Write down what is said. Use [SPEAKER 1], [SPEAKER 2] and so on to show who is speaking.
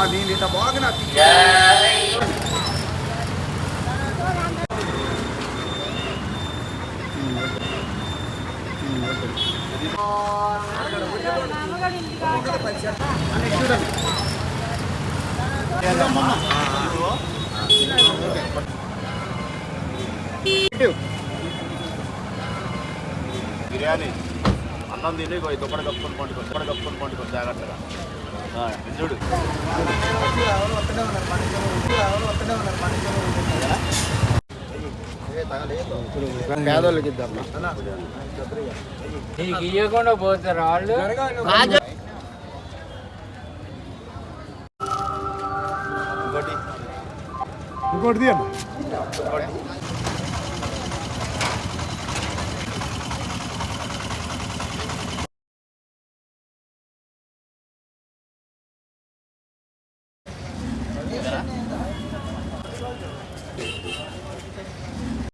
[SPEAKER 1] ఆ నేను ఇంత బాగా నాకు
[SPEAKER 2] బిర్యానీ. అన్నం తిని ఇగో దుప్పటి కప్పుకొని పండుకో దుప్పటి కప్పుకొని పండుకో జాగ్రత్తగా. చూడు
[SPEAKER 1] పేదోళ్ళకి ఇద్దాం
[SPEAKER 3] నీకు ఇవ్వకుండా పోతారు వాళ్ళు?
[SPEAKER 2] ఇంకోటి
[SPEAKER 4] ఇంకోటి తీయమ్మా.
[SPEAKER 2] Thank you.